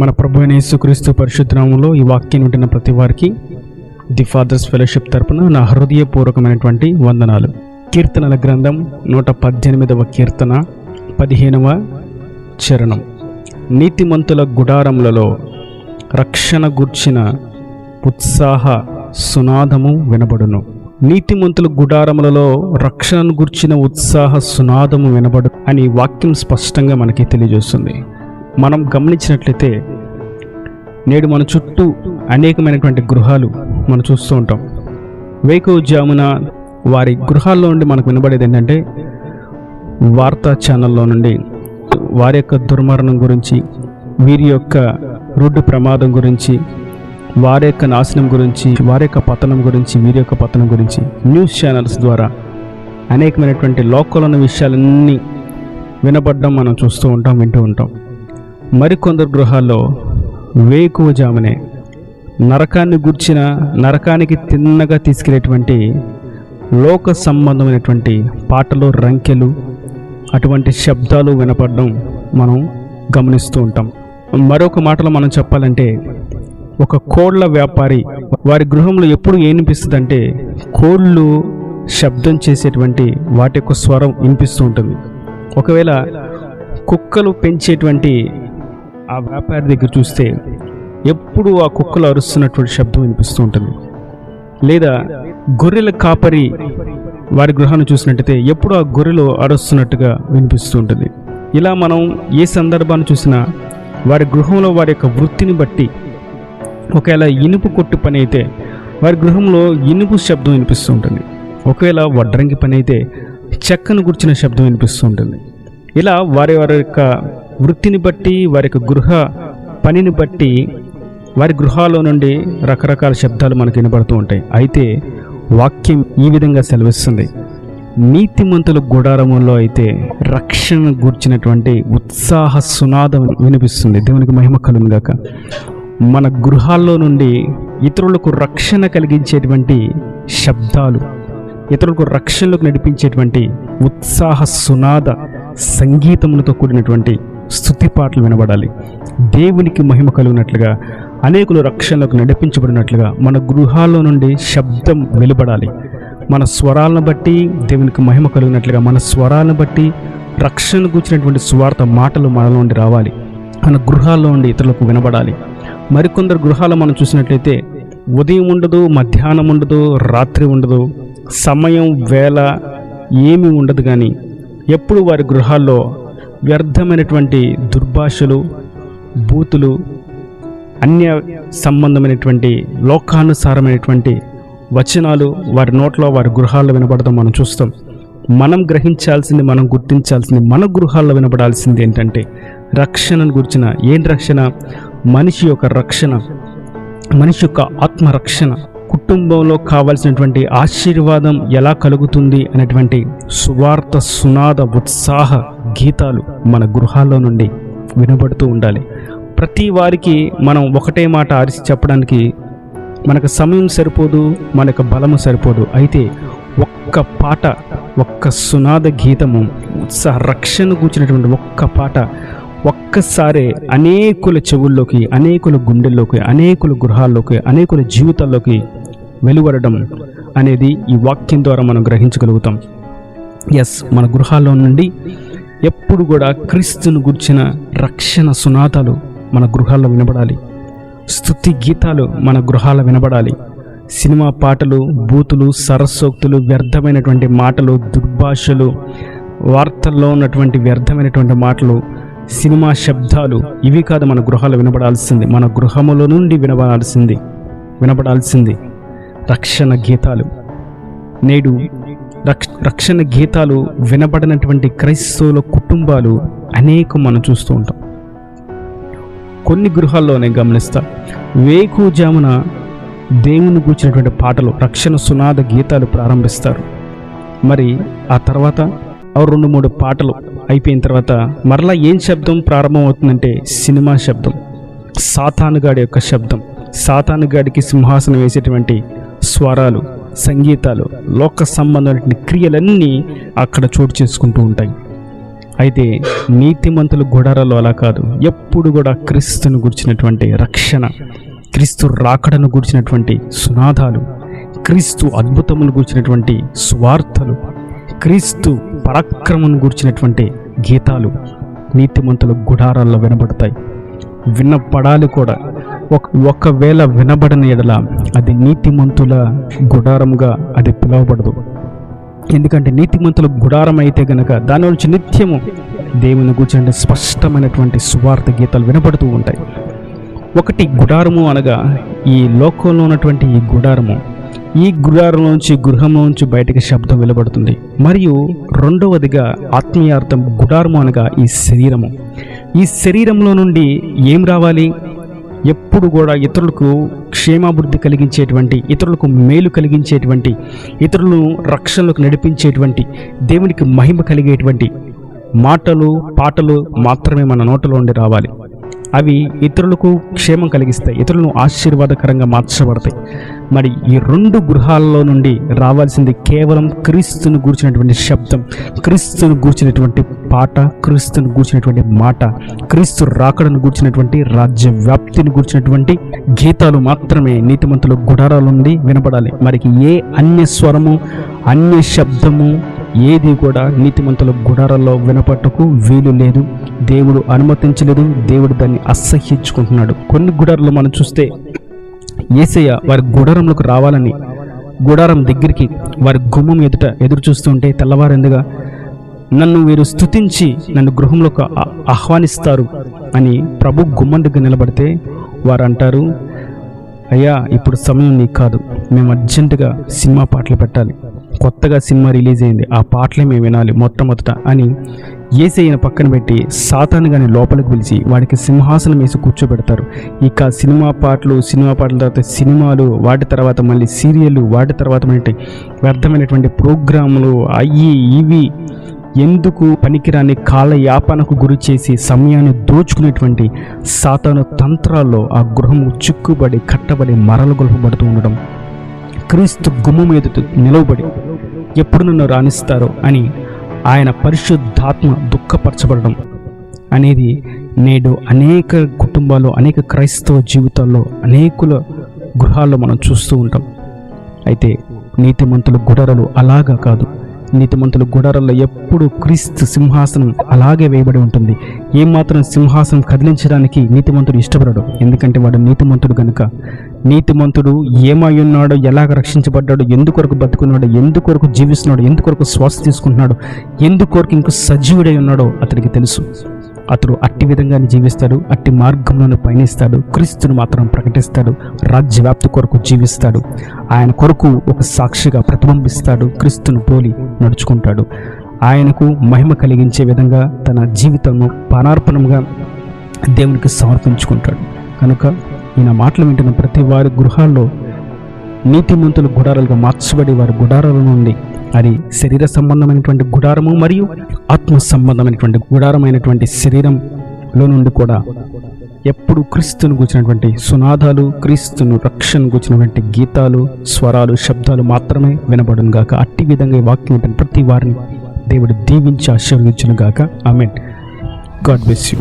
మన ప్రభు అయిన యేసుక్రీస్తు పరిశుద్ధనామంలో ఈ వాక్యం వింటున్న ప్రతి వారికి ది ఫాదర్స్ ఫెలోషిప్ తరపున నా హృదయపూర్వకమైనటువంటి వందనాలు. కీర్తనల గ్రంథం నూట పద్దెనిమిదవ కీర్తన పదిహేనవ చరణం. నీతిమంతుల గుడారములలో రక్షణ గూర్చిన ఉత్సాహ సునాదము వినబడును. నీతిమంతుల గుడారములలో రక్షణను గుర్చిన ఉత్సాహ సునాదము వినబడు అని వాక్యం స్పష్టంగా మనకి తెలియజేస్తుంది. మనం గమనించినట్లయితే నేడు మన చుట్టూ అనేకమైనటువంటి గృహాలు మనం చూస్తూ ఉంటాం. వేకు జామున వారి గృహాల్లో నుండి మనకు వినబడేది ఏంటంటే వార్తా ఛానల్లో నుండి వారి యొక్క దుర్మరణం గురించి వీరి యొక్క రోడ్డు ప్రమాదం గురించి వారి యొక్క నాశనం గురించి వారి యొక్క పతనం గురించి వీరి యొక్క పతనం గురించి న్యూస్ ఛానల్స్ ద్వారా అనేకమైనటువంటి లోకల్ ఉన్న విషయాలన్నీ వినపడడం మనం చూస్తూ ఉంటాం వింటూ ఉంటాం. మరికొందరు గృహాల్లో వేకువజామునే. నరకాన్ని గుర్చిన నరకానికి తిన్నగా తీసుకెళ్ళేటువంటి లోక సంబంధమైనటువంటి పాటలు రంకెలు అటువంటి శబ్దాలు వినపడడం మనం గమనిస్తూ ఉంటాం. మరొక మాటలో మనం చెప్పాలంటే ఒక కోళ్ళ వ్యాపారి వారి గృహంలో ఎప్పుడు ఏం వినిపిస్తుందంటే కోళ్ళు శబ్దం చేసేటువంటి వాటి యొక్క స్వరం వినిపిస్తూ ఉంటుంది. ఒకవేళ కుక్కలు పెంచేటువంటి ఆ వ్యాపారి దగ్గర చూస్తే ఎప్పుడు ఆ కుక్కలు అరుస్తున్నటువంటి శబ్దం వినిపిస్తూ ఉంటుంది. లేదా గొర్రెల కాపరి వారి గృహాన్ని చూసినట్టయితే ఎప్పుడు ఆ గొర్రెలు అరుస్తున్నట్టుగా వినిపిస్తూ ఉంటుంది. ఇలా మనం ఏ సందర్భాన్ని చూసినా వారి గృహంలో వారి యొక్క వృత్తిని బట్టి ఒకవేళ ఇనుపు కొట్టు పని అయితే వారి గృహంలో ఇనుపు శబ్దం వినిపిస్తూ ఉంటుంది. ఒకవేళ వడ్రంగి పని అయితే చెక్కను గుర్చిన శబ్దం వినిపిస్తూ ఉంటుంది. ఇలా వారి వారి యొక్క వృత్తిని బట్టి వారి యొక్క గృహ పనిని బట్టి వారి గృహాల్లో నుండి రకరకాల శబ్దాలు మనకు వినబడుతూ ఉంటాయి. అయితే వాక్యం ఈ విధంగా సెలవిస్తుంది. నీతిమంతుల గుడారములో అయితే రక్షణ గూర్చినటువంటి ఉత్సాహ సునాదం వినిపిస్తుంది. దేవునికి మహిమ కలుగును మన గృహాల్లో నుండి ఇతరులకు రక్షణ కలిగించేటువంటి శబ్దాలు ఇతరులకు రక్షణలోకి నడిపించేటువంటి ఉత్సాహ సునాద సంగీతములతో కూడినటువంటి స్థుతి పాటలు వినబడాలి. దేవునికి మహిమ కలిగినట్లుగా అనేకులు రక్షణలకు నడిపించబడినట్లుగా మన గృహాల్లో నుండి శబ్దం వెలువడాలి. మన స్వరాలను బట్టి దేవునికి మహిమ కలిగినట్లుగా మన స్వరాలను బట్టి రక్షణ కూర్చున్నటువంటి స్వార్థ మాటలు మనలో నుండి రావాలి. మన గృహాల్లో నుండి ఇతరులకు వినబడాలి. మరికొందరు గృహాలు మనం చూసినట్లయితే ఉదయం ఉండదు మధ్యాహ్నం ఉండదు రాత్రి ఉండదు సమయం వేళ ఏమి ఉండదు కానీ ఎప్పుడు వారి గృహాల్లో వ్యర్థమైనటువంటి దుర్భాషలు బూతులు అన్య సంబంధమైనటువంటి లోకానుసారమైనటువంటి వచనాలు వారి నోట్లో వారి గృహాల్లో వినబడడం మనం చూస్తాం. మనం గ్రహించాల్సింది మనం గుర్తించాల్సింది మన గృహాల్లో వినబడాల్సింది ఏంటంటే రక్షణను గురించిన. ఏం రక్షణ? మనిషి యొక్క రక్షణ మనిషి యొక్క ఆత్మరక్షణ. కుటుంబంలో కావలసినటువంటి ఆశీర్వాదం ఎలా కలుగుతుంది అనేటువంటి సువార్త సునాద ఉత్సాహ గీతాలు మన గృహాల్లో నుండి వినబడుతూ ఉండాలి. ప్రతి వారికి మనం ఒకటే మాట ఆరిసి చెప్పడానికి మనకు సమయం సరిపోదు మన యొక్క బలము సరిపోదు. అయితే ఒక్క పాట ఒక్క సునాద గీతము ఉత్సాహ రక్షణ కూర్చున్నటువంటి ఒక్క పాట ఒక్కసారే అనేకుల చెవుల్లోకి అనేకుల గుండెల్లోకి అనేకుల గృహాల్లోకి అనేకుల జీవితాల్లోకి వెలువడడం అనేది ఈ వాక్యం ద్వారా మనం గ్రహించగలుగుతాం. ఎస్ మన గృహాల్లో నుండి ఎప్పుడు కూడా క్రీస్తును గుర్చిన రక్షణ సునాదాలు మన గృహాల్లో వినబడాలి. స్థుతి గీతాలు మన గృహాల్లో వినబడాలి. సినిమా పాటలు బూతులు సరస్సోక్తులు వ్యర్థమైనటువంటి మాటలు దుర్భాషలు వార్తల్లో ఉన్నటువంటి వ్యర్థమైనటువంటి మాటలు సినిమా శబ్దాలు ఇవి కాదు మన గృహాలు వినబడాల్సింది. మన గృహముల నుండి వినబడాల్సింది. వినబడాల్సింది రక్షణ గీతాలు. నేడు రక్షణ గీతాలు వినబడినటువంటి క్రైస్తవుల కుటుంబాలు అనేకం మనం చూస్తూ ఉంటాం. కొన్ని గృహాల్లోనే గమనిస్తా వేకుజామున దేవుని కూర్చున్నటువంటి పాటలు రక్షణ సునాద గీతాలు ప్రారంభిస్తారు. మరి ఆ తర్వాత ఆ రెండు మూడు పాటలు అయిపోయిన తర్వాత మరలా ఏం శబ్దం ప్రారంభమవుతుందంటే సినిమా శబ్దం సాతానుగాడి యొక్క శబ్దం. సాతానుగాడికి సింహాసనం వేసేటువంటి స్వరాలు. సంగీతాలు లోక సంబంధమైన క్రియలన్నీ అక్కడ చోటు చేసుకుంటూ ఉంటాయి. అయితే నీతిమంతుల గుడారాలు అలా కాదు. ఎప్పుడు కూడా క్రీస్తును గురించినటువంటి రక్షణ క్రీస్తు రాకడను గురించినటువంటి సునాదాలు క్రీస్తు అద్భుతమును గురించినటువంటి స్వార్థలు క్రీస్తు పరాక్రమం గురించినటువంటి గీతాలు నీతిమంతుల గుడారాల్లో వినబడతాయి. వినపడాలి కూడా. ఒకవేళ వినబడని ఎడల అది నీతిమంతుల గుడారముగా అది పిలువబడదు. ఎందుకంటే నీతిమంతుల గుడారం అయితే గనక దాని నుంచి నిత్యము దేవుని గురించి స్పష్టమైనటువంటి స్వార్థ గీతాలు వినపడుతూ ఉంటాయి. ఒకటి గుడారము అనగా ఈ లోకంలో ఉన్నటువంటి ఈ గుడారము ఈ గుడారం నుంచి గృహం నుంచి బయటకి శబ్దం వెలువడుతుంది. మరియు రెండవదిగా ఆత్మీయార్థం గుడారము అనగా ఈ శరీరము. ఈ శరీరంలో నుండి ఏం రావాలి? ఎప్పుడు కూడా ఇతరులకు క్షేమాభివృద్ధి కలిగించేటువంటి ఇతరులకు మేలు కలిగించేటువంటి ఇతరులను రక్షణలకు నడిపించేటువంటి దేవునికి మహిమ కలిగేటువంటి మాటలు పాటలు మాత్రమే మన నోటలో ఉండి రావాలి. అవి ఇతరులకు క్షేమం కలిగిస్తాయి ఇతరులను ఆశీర్వాదకరంగా మార్చబడతాయి. మరి ఈ రెండు గృహాలలో నుండి రావాల్సింది కేవలం క్రీస్తును గూర్చినటువంటి శబ్దం క్రీస్తును గూర్చినటువంటి పాట క్రీస్తును గూర్చినటువంటి మాట క్రీస్తు రాకడను గూర్చినటువంటి రాజ్య వ్యాప్తిని గూర్చినటువంటి గీతాలు మాత్రమే నీతిమంతుల గుడారాల నుండి వినపడాలి. మరికి ఏ అన్య స్వరము అన్య శబ్దము ఏది కూడా నీతిమంతుల గుడారాల్లో వినపట్టుకు వీలు లేదు. దేవుడు అనుమతించలేదు దేవుడు దాన్ని అసహ్యించుకుంటున్నాడు. కొన్ని గుడారాలు మనం చూస్తే ఏసయ్య వారి గుడారంలోకి రావాలని గుడారం దగ్గరికి వారి గుమ్మం ఎదుట ఎదురు చూస్తుంటే తెల్లవారెందుగా నన్ను వీరు స్తుతించి నన్ను గృహంలోకి ఆహ్వానిస్తారు అని ప్రభు గుమ్మం దగ్గర నిలబడితే వారు అంటారు అయ్యా ఇప్పుడు సమయం నీకు కాదు. మేము అర్జెంటుగా సినిమా పాటలు పెట్టాలి. కొత్తగా సినిమా రిలీజ్ అయింది. ఆ పాటలే మేము వినాలి మొట్టమొదట అని ఏసైన పక్కన పెట్టి సాతాను గాని లోపలికి పిలిచి వాడికి సింహాసనం వేసి కూర్చోబెడతారు. ఇక సినిమా పాటలు సినిమా పాటల తర్వాత సినిమాలు వాటి తర్వాత మళ్ళీ సీరియళ్ళు వాటి తర్వాత మళ్ళీ వ్యర్థమైనటువంటి ప్రోగ్రాములు అయ్యి ఇవి ఎందుకు పనికిరాని కాలయాపనకు గురి చేసి సమయాన్ని దోచుకునేటువంటి సాతాను తంత్రాల్లో ఆ గృహము చిక్కుబడి కట్టబడి మరలు గొల్పబడుతూ ఉండడం. క్రీస్తు గుమ్మ మీద నిలవబడి ఎప్పుడు నన్ను రాణిస్తారో అని ఆయన పరిశుద్ధాత్మ దుఃఖపరచబడడం అనేది నేడు అనేక కుటుంబాల్లో అనేక క్రైస్తవ జీవితాల్లో అనేకుల గృహాల్లో మనం చూస్తూ ఉంటాం. అయితే నీతిమంతుల గుడరలు అలాగా కాదు. నీతిమంతుల గుడారాల్లో ఎప్పుడు క్రీస్తు సింహాసనం అలాగే వేయబడి ఉంటుంది. ఏమాత్రం సింహాసనం కదిలించడానికి నీతిమంతుడు ఇష్టపడడు. ఎందుకంటే వాడు నీతిమంతుడు కనుక నీతిమంతుడు ఏమై ఉన్నాడో ఎలాగ రక్షించబడ్డాడు ఎందుకొరకు బతుకున్నాడు ఎందుకొరకు జీవిస్తున్నాడు ఎందుకొరకు శ్వాస తీసుకుంటున్నాడు ఎందుకొరకు ఇంకో సజీవుడై ఉన్నాడో అతనికి తెలుసు. అతడు అట్టి విధంగానే జీవిస్తాడు అట్టి మార్గంలోనే పయనిస్తాడు క్రీస్తును మాత్రం ప్రకటిస్తాడు రాజ్యవ్యాప్తి కొరకు జీవిస్తాడు. ఆయన కొరకు ఒక సాక్షిగా ప్రతిబింబిస్తాడు క్రీస్తును పోలి నడుచుకుంటాడు. ఆయనకు మహిమ కలిగించే విధంగా తన జీవితంను పనార్పణంగా దేవునికి సమర్పించుకుంటాడు. కనుక ఈయన మాటలు వింటున్న ప్రతి వారి గృహాల్లో నీతిమంతులు గుడారాలుగా మార్చబడి వారి గుడారాల నుండి అది శరీర సంబంధమైనటువంటి గుడారము మరియు ఆత్మ సంబంధమైనటువంటి గుడారమైనటువంటి శరీరంలో నుండి కూడా ఎప్పుడు క్రీస్తును కూర్చున్నటువంటి సునాదాలు క్రీస్తును రక్షణ కూర్చున్నటువంటి గీతాలు స్వరాలు శబ్దాలు మాత్రమే వినబడును గాక. అట్టి విధంగా వాక్యం ఉంటుంది ప్రతి వారిని దేవుడు దీవించి ఆశీర్వదించును గాక. ఆమెన్. God bless you.